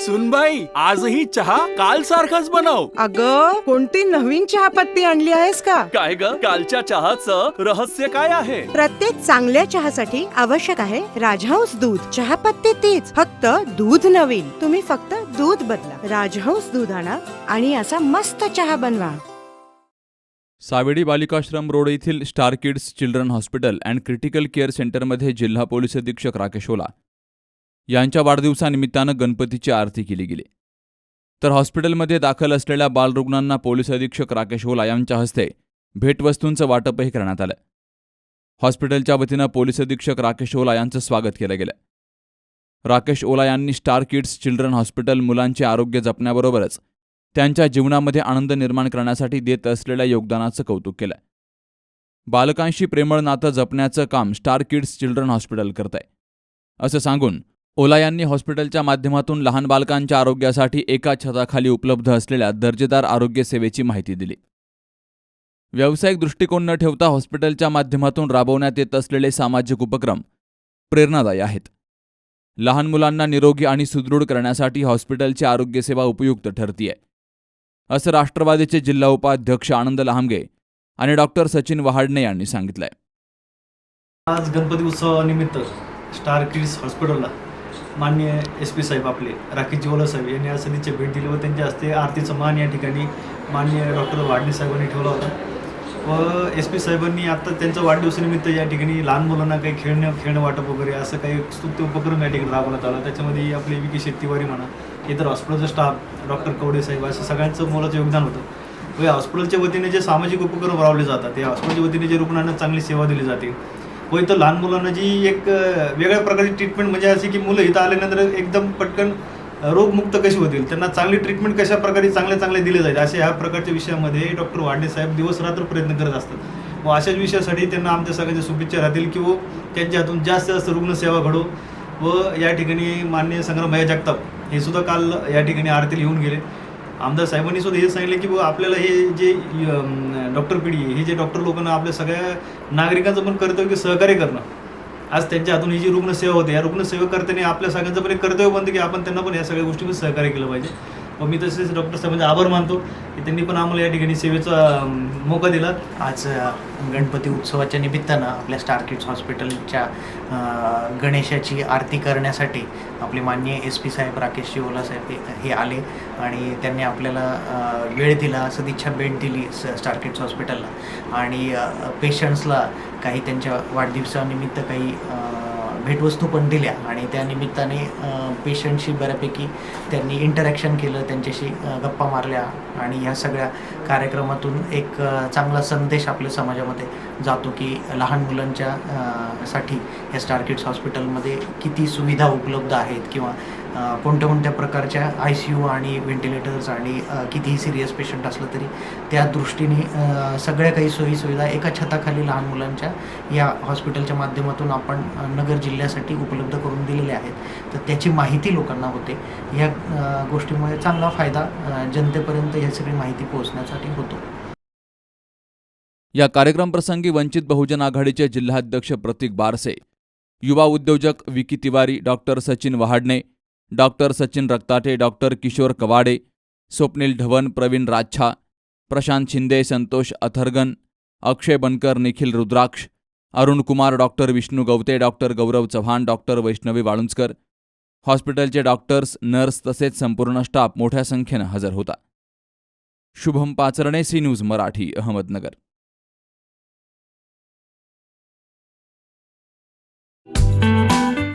सुनबाई आजही चहा काल सारखाच बनव. अग कोणती नवीन चहापत्ती आणली आहेस का? काय ग? कालच्या चहाचं रहस्य काय आहे? प्रत्येक चांगल्या चहासाठी आवश्यक आहे राजहंस दूध. चहापत्ती तीच फक्त दूध नवीन. तुम्ही फक्त दूध बदला. राजहंस दूध आणा आणि असा मस्त चहा बनवा. सावेडी बालिकाश्रम रोड येथील star kids children hospital and critical care सेंटरमध्ये जिल्हा पोलीस अधीक्षक राकेश ओला. यांच्या वाढदिवसानिमित्तानं गणपतीची आरती केली गेली. तर हॉस्पिटलमध्ये दाखल असलेल्या बालरुग्णांना पोलीस अधीक्षक राकेश ओला यांच्या हस्ते भेटवस्तूंचं वाटपही करण्यात आलं. हॉस्पिटलच्या वतीनं पोलीस अधीक्षक राकेश ओला यांचं स्वागत केलं गेलं. राकेश ओला यांनी स्टार किड्स चिल्ड्रन हॉस्पिटल मुलांचे आरोग्य जपण्याबरोबरच त्यांच्या जीवनामध्ये आनंद निर्माण करण्यासाठी देत असलेल्या योगदानाचं कौतुक केलं. बालकांशी प्रेमळ नातं जपण्याचं काम स्टार किड्स चिल्ड्रन हॉस्पिटल करत आहे असं सांगून ओला यांनी हॉस्पिटलच्या माध्यमातून लहान बालकांच्या आरोग्यासाठी एका छताखाली उपलब्ध असलेल्या दर्जेदार आरोग्य सेवेची माहिती दिली. व्यावसायिक दृष्टिकोन न ठेवता हॉस्पिटलच्या माध्यमातून राबवण्यात येत असलेले सामाजिक उपक्रम प्रेरणादायी आहेत. लहान मुलांना निरोगी आणि सुदृढ करण्यासाठी हॉस्पिटलची आरोग्यसेवा उपयुक्त ठरतीये. असं राष्ट्रवादीचे जिल्हा उपाध्यक्ष आनंद लहामगे आणि डॉक्टर सचिन वहाडणे यांनी सांगितलंय. आज गणपती उत्सवानिमित्त स्टार किड्स हॉस्पिटलला मान्य एस पी साहेब आपले राकेश जिवला साहेब यांनी आज सदिच्छा भेट दिली व त्यांच्या हस्ते आरतीचा मान या ठिकाणी मान्य डॉक्टर वाडणे साहेबांनी ठेवला होता. व एस पी साहेबांनी आता त्यांचं वाढदिवसानिमित्त या ठिकाणी लहान मुलांना काही खेळणं खेळणं वाटप वगैरे असं काही स्तुत्य उपक्रम या ठिकाणी राबवण्यात आला. त्याच्यामध्ये आपले विकी शेट्टीवारी म्हणा इतर हॉस्पिटलचा स्टाफ डॉक्टर कवडे साहेब असं सगळ्यांचं मोलाचं योगदान होतं. व या हॉस्पिटलच्या वतीने जे सामाजिक उपक्रम राबवले जातात या हॉस्पिटलच्या वतीने जे रुग्णांना चांगली सेवा दिली जाते व इथं लहान मुलांना जी एक वेगळ्या प्रकारची ट्रीटमेंट म्हणजे अशी की मुलं इथं आल्यानंतर एकदम पटकन रोगमुक्त कशी होतील? त्यांना चांगली ट्रीटमेंट कशा प्रकारे चांगल्या चांगल्या दिले जाईल? अशा ह्या प्रकारच्या विषयामध्ये डॉक्टर वाडणे साहेब दिवस रात्र प्रयत्न करत असतात. व अशाच विषयासाठी त्यांना आमच्या सगळ्यांच्या शुभेच्छा राहतील की व त्यांच्या हातून जास्त जास्त रुग्णसेवा घडो व या ठिकाणी मान्य संग्राम भैया जगताप हे सुद्धा काल या ठिकाणी आरतीला येऊन गेले. आमदार साहेबांनी सुद्धा हे सांगितलं की बुवा आपल्याला हे जे डॉक्टर पिढी हे जे डॉक्टर लोकांना आपल्या सगळ्या नागरिकांचं पण कर्तव्य की सहकार्य करणं. आज त्यांच्या हातून ही जी रुग्णसेवा होते या रुग्णसेवा करताना आपल्या सगळ्यांचं पण एक कर्तव्य बनतं की आपण त्यांना पण या सगळ्या गोष्टीमध्ये सहकार्य केलं पाहिजे. व मी तसेच डॉक्टर साहेबांचे आभार मानतो की त्यांनी पण आम्हाला या ठिकाणी सेवेचा मोका दिला. आज गणपती उत्सवाच्या निमित्तानं आपल्या स्टार किड्स हॉस्पिटलच्या गणेशाची आरती करण्यासाठी आपले माननीय एस पी साहेब राकेश शिवला साहेब हे- आले आणि त्यांनी आपल्याला वेळ दिला सदिच्छा भेट दिली स स्टार किड्स हॉस्पिटलला आणि पेशंट्सला काही त्यांच्या वाढदिवसानिमित्त काही भेटवस्तू पण दिल्या आणि त्या निमित्ताने पेशंटशी बऱ्यापैकी त्यांनी इंटरॅक्शन केलं त्यांच्याशी गप्पा मारल्या आणि ह्या सगळ्या कार्यक्रमातून एक चांगला संदेश आपल्या समाजामध्ये जातो की लहान मुलांच्या साठी या स्टार किड्स हॉस्पिटलमध्ये किती सुविधा उपलब्ध आहेत किंवा कोणत्या कोणत्या प्रकारच्या आय सी यू आणि व्हेंटिलेटर्स आणि कितीही सिरियस पेशंट असलं तरी त्या दृष्टीने सगळ्या काही सोयीसुविधा एका छताखाली लहान मुलांच्या या हॉस्पिटलच्या माध्यमातून आपण नगर जिल्ह्यासाठी उपलब्ध करून दिलेल्या आहेत. तर त्याची माहिती लोकांना होते. या गोष्टीमुळे चांगला फायदा जनतेपर्यंत ही सगळी माहिती पोहोचण्यासाठी होतो. या कार्यक्रमप्रसंगी वंचित बहुजन आघाडीचे जिल्हाध्यक्ष प्रतीक बारसे युवा उद्योजक Vicky Tiwari doctor Sachin Wahadne doctor Sachin Raktate doctor Kishor Kawade Swapnil Dhawan Pravin Rachha Prashant Shinde Santosh Athargan Akshay Bankar Nikhil Rudraksh Arun Kumar doctor Vishnu Gawate doctor Gaurav Chavan doctor Vaishnavi Walunjkar. हॉस्पिटलचे doctors nurse तसेच संपूर्ण staff मोठ्या संख्येनं हजर होता. Shubham Pacharne C news Marathi Ahmednagar.